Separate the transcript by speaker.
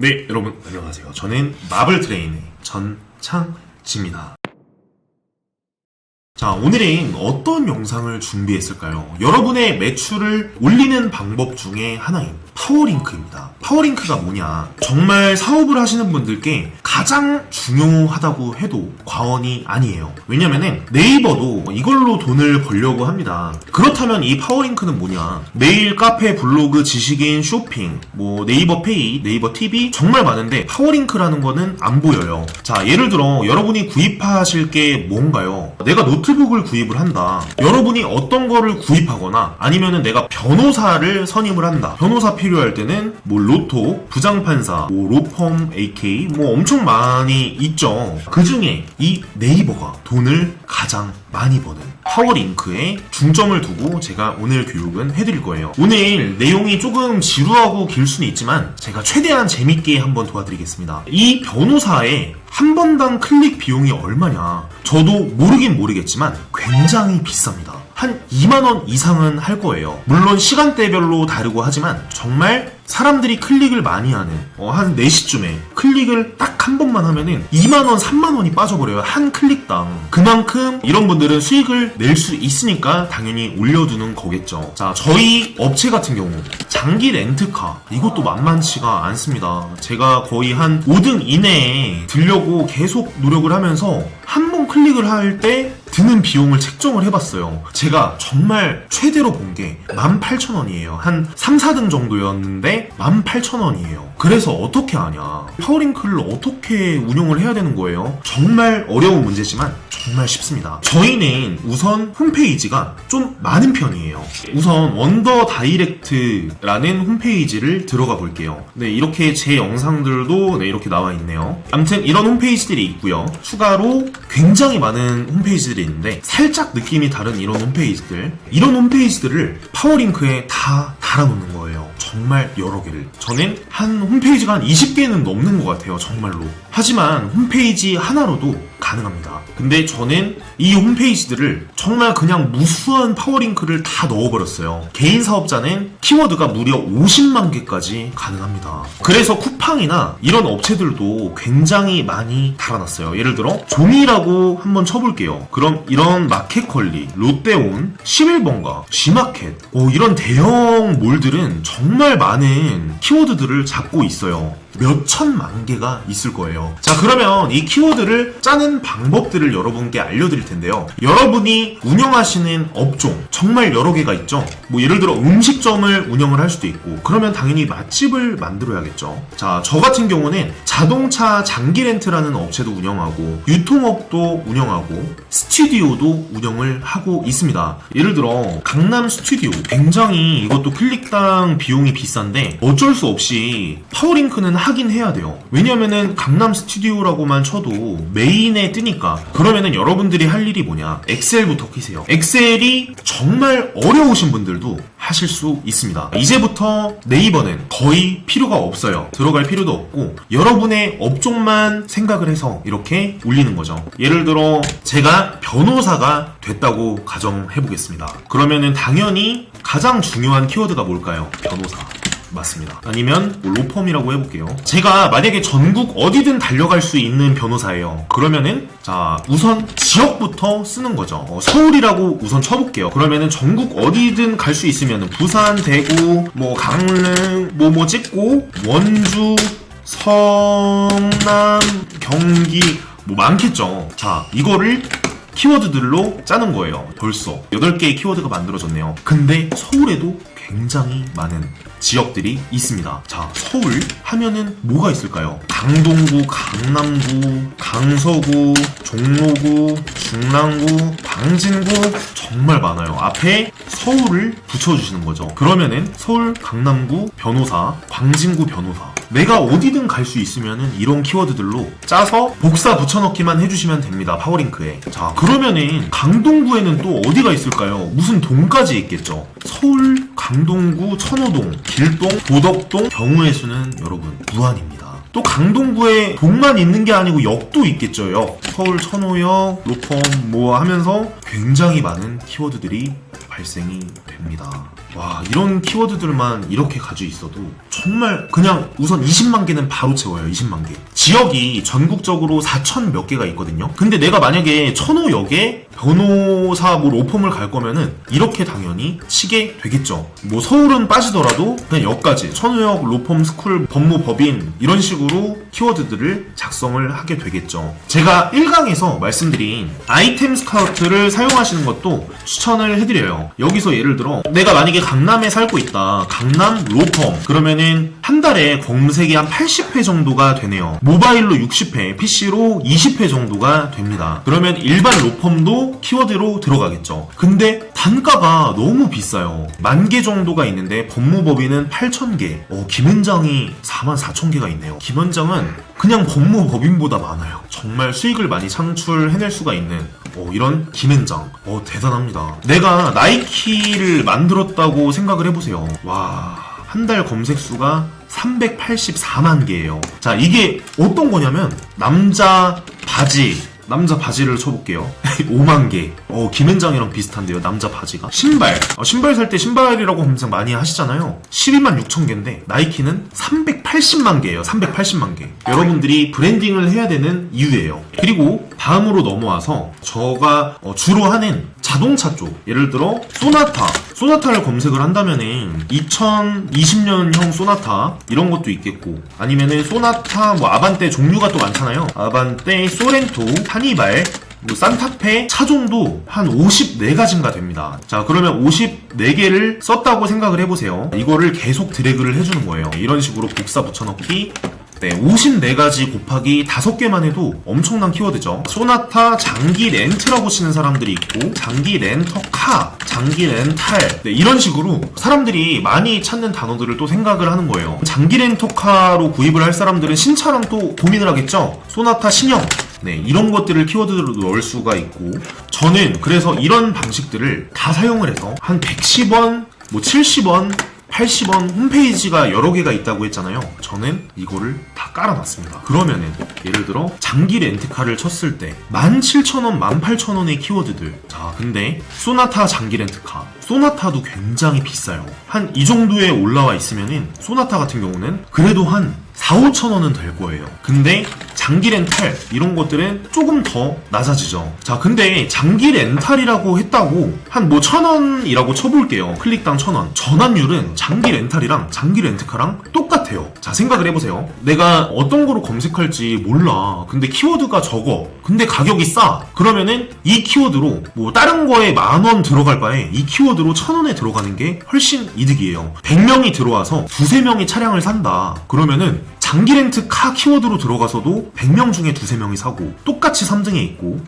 Speaker 1: 네, 여러분 안녕하세요. 저는 마블 트레인의 전창지입니다. 자, 오늘은 어떤 영상을 준비했을까요? 여러분의 매출을 올리는 방법 중에 하나인 파워링크입니다. 파워링크가 뭐냐? 정말 사업을 하시는 분들께 가장 중요하다고 해도 과언이 아니에요. 왜냐면은 네이버도 이걸로 돈을 벌려고 합니다. 그렇다면 이 파워링크는 뭐냐? 메일, 카페, 블로그, 지식인, 쇼핑, 뭐 네이버 페이, 네이버 TV 정말 많은데 파워링크라는 거는 안 보여요. 자, 예를 들어 여러분이 구입하실 게 뭔가요? 내가 노트북을 구입을 한다. 여러분이 어떤 거를 구입하거나 아니면은 내가 변호사를 선임을 한다. 변호사 필요할 때는 뭐 로또, 부장판사, 뭐 로펌, AK 뭐 엄청 많이 있죠. 그 중에 이 네이버가 돈을 가장 많이 버는 파워링크에 중점을 두고 제가 오늘 교육은 해드릴 거예요. 오늘 내용이 조금 지루하고 길 수는 있지만 제가 최대한 재밌게 한번 도와드리겠습니다. 이 변호사의 한 번당 클릭 비용이 얼마냐? 저도 모르긴 모르겠지만 굉장히 비쌉니다. 한 2만원 이상은 할 거예요. 물론 시간대별로 다르고 하지만 정말 사람들이 클릭을 많이 하는 어, 한 4시쯤에 클릭을 딱 한 번만 하면은 2만원, 3만원이 빠져버려요. 한 클릭당. 그만큼 이런 분들은 수익을 낼 수 있으니까 당연히 올려두는 거겠죠. 자, 저희 업체 같은 경우 장기 렌트카 이것도 만만치가 않습니다. 제가 거의 한 5등 이내에 들려고 계속 노력을 하면서 한 번 클릭을 할 때 드는 비용을 책정을 해봤어요. 제가 정말 최대로 본 게 18,000원이에요. 한 3, 4등 정도였는데 18,000원이에요. 그래서 어떻게 하냐. 파워링크를 어떻게 운영을 해야 되는 거예요? 정말 어려운 문제지만 정말 쉽습니다. 저희는 우선 홈페이지가 좀 많은 편이에요. 우선 원더 다이렉트라는 홈페이지를 들어가 볼게요. 네, 이렇게 제 영상들도 네, 이렇게 나와 있네요. 아무튼 이런 홈페이지들이 있고요. 추가로 굉장히 많은 홈페이지들이 있는데 살짝 느낌이 다른 이런 홈페이지들 이런 홈페이지들을 파워링크에 다 달아놓는 거예요. 정말 여러 개를. 저는 한 홈페이지가 한 20개는 넘는 것 같아요. 정말로. 하지만 홈페이지 하나로도 가능합니다. 근데 저는 이 홈페이지들을 정말 그냥 무수한 파워링크를 다 넣어버렸어요. 개인 사업자는 키워드가 무려 50만 개까지 가능합니다. 그래서 쿠팡이나 이런 업체들도 굉장히 많이 달아놨어요. 예를 들어 종이라고 한번 쳐볼게요. 그럼 이런 마켓컬리, 롯데온, 11번가, G마켓 어, 이런 대형 몰들은 정말 많은 키워드들을 잡고 있어요. 몇 천만 개가 있을 거예요. 자, 그러면 이 키워드를 짜는 방법들을 여러분께 알려드릴 텐데요. 여러분이 운영하시는 업종, 정말 여러 개가 있죠? 뭐, 예를 들어 음식점을 운영을 할 수도 있고, 그러면 당연히 맛집을 만들어야겠죠. 자, 저 같은 경우는 자동차 장기 렌트라는 업체도 운영하고, 유통업도 운영하고, 스튜디오도 운영을 하고 있습니다. 예를 들어, 강남 스튜디오. 굉장히 이것도 클릭당 비용이 비싼데, 어쩔 수 없이 파워링크는 하긴 해야 돼요. 왜냐면은 강남 스튜디오라고만 쳐도 메인에 뜨니까 그러면은 여러분들이 할 일이 뭐냐? 엑셀부터 키세요. 엑셀이 정말 어려우신 분들도 하실 수 있습니다. 이제부터 네이버는 거의 필요가 없어요. 들어갈 필요도 없고 여러분의 업종만 생각을 해서 이렇게 올리는 거죠. 예를 들어 제가 변호사가 됐다고 가정해 보겠습니다. 그러면은 당연히 가장 중요한 키워드가 뭘까요? 변호사. 맞습니다. 아니면 뭐 로펌이라고 해볼게요. 제가 만약에 전국 어디든 달려갈 수 있는 변호사예요. 그러면은 자 우선 지역부터 쓰는 거죠. 어, 서울이라고 우선 쳐볼게요. 그러면은 전국 어디든 갈 수 있으면 부산, 대구, 뭐 강릉, 뭐뭐 찍고 원주, 성남, 경기 뭐 많겠죠. 자 이거를 키워드들로 짜는 거예요. 벌써 8개의 키워드가 만들어졌네요. 근데 서울에도 굉장히 많은 지역들이 있습니다. 자, 서울 하면은 뭐가 있을까요? 강동구, 강남구, 강서구, 종로구, 중랑구, 광진구 정말 많아요. 앞에 서울을 붙여주시는 거죠. 그러면은 서울, 강남구 변호사, 광진구 변호사. 내가 어디든 갈 수 있으면은 이런 키워드들로 짜서 복사 붙여넣기만 해주시면 됩니다. 파워링크에. 자, 그러면은 강동구에는 또 어디가 있을까요? 무슨 동까지 있겠죠. 서울, 강동구, 천호동, 길동, 도덕동, 경우의 수는 여러분 무한입니다. 또 강동구에 동만 있는 게 아니고 역도 있겠죠. 역. 서울 천호역, 로펌 뭐 하면서 굉장히 많은 키워드들이 발생이 됩니다. 와 이런 키워드들만 이렇게 가지고 있어도 정말 그냥 우선 20만 개는 바로 채워요 20만 개 지역이 전국적으로 4천 몇 개가 있거든요. 근데 내가 만약에 천호역에 변호사 뭐 로펌을 갈 거면은 이렇게 당연히 치게 되겠죠. 뭐 서울은 빠지더라도 그냥 역까지 천호역 로펌 스쿨 법무 법인 이런 식으로 키워드들을 작성을 하게 되겠죠. 제가 1강에서 말씀드린 아이템 스카우트를 사용하시는 것도 추천을 해드려요. 여기서 예를 들어 내가 만약에 강남에 살고 있다. 강남 로펌. 그러면은 한 달에 검색이 한 80회 정도가 되네요 모바일로 60회 PC로 20회 정도가 됩니다. 그러면 일반 로펌도 키워드로 들어가겠죠. 근데 단가가 너무 비싸요. 만 개 정도가 있는데 법무법인은 8,000개. 어, 김현장이 44,000개가 있네요. 김현장은 그냥 법무법인보다 많아요. 정말 수익을 많이 창출해낼 수가 있는 어, 이런 김현장. 어, 대단합니다. 내가 나이키를 만들었다고 생각을 해보세요. 와 한 달 검색 수가 384만 개예요. 자, 이게 어떤 거냐면 남자 바지 남자 바지를 쳐볼게요. 5만 개. 어, 김현장이랑 비슷한데요. 남자 바지가. 신발. 어, 신발 살 때 신발이라고 항상 많이 하시잖아요. 12만 6천 개인데 나이키는 380만 개예요. 380만 개. 여러분들이 브랜딩을 해야 되는 이유예요. 그리고 다음으로 넘어와서 저가 어, 주로 하는 자동차 쪽. 예를 들어 소나타. 소나타를 검색을 한다면은 2020년형 소나타 이런 것도 있겠고 아니면은 소나타 뭐 아반떼 종류가 또 많잖아요. 아반떼, 소렌토, 하니발 뭐 산타페 차종도 한 54가지인가 됩니다. 자, 그러면 54개를 썼다고 생각을 해보세요. 이거를 계속 드래그를 해주는 거예요. 이런 식으로 복사 붙여넣기. 네, 54가지 곱하기 5개만 해도 엄청난 키워드죠. 소나타 장기 렌트라고 치는 사람들이 있고, 장기 렌터카, 장기 렌탈, 네, 이런 식으로 사람들이 많이 찾는 단어들을 또 생각을 하는 거예요. 장기 렌터카로 구입을 할 사람들은 신차랑 또 고민을 하겠죠. 소나타 신형, 네, 이런 것들을 키워드로 넣을 수가 있고, 저는 그래서 이런 방식들을 다 사용을 해서 한 110원, 뭐 70원, 80원 홈페이지가 여러 개가 있다고 했잖아요. 저는 이거를 다 깔아놨습니다. 그러면은 예를 들어 장기 렌트카를 쳤을 때 17,000원, 18,000원의 키워드들. 자, 근데 소나타 장기 렌트카. 소나타도 굉장히 비싸요. 한 이 정도에 올라와 있으면은 소나타 같은 경우는 그래도 한 4, 5천 원은 될 거예요. 근데 장기 렌탈 이런 것들은 조금 더 낮아지죠. 자, 근데 장기 렌탈이라고 했다고 한 뭐 천 원이라고 쳐볼게요. 클릭당 천 원. 전환율은 장기 렌탈이랑 장기 렌트카랑 똑같아요. 자, 생각을 해보세요. 내가 어떤 거로 검색할지 몰라. 근데 키워드가 적어. 근데 가격이 싸. 그러면은 이 키워드로 뭐 다른 거에 만 원 들어갈 바에 이 키워드로 천 원에 들어가는 게 훨씬 이득이에요. 100명이 들어와서 두세 명이 차량을 산다. 그러면은 장기 렌트 카 키워드로 들어가서도 100명 중에 두세 명이 사고 똑같이 3등에 있고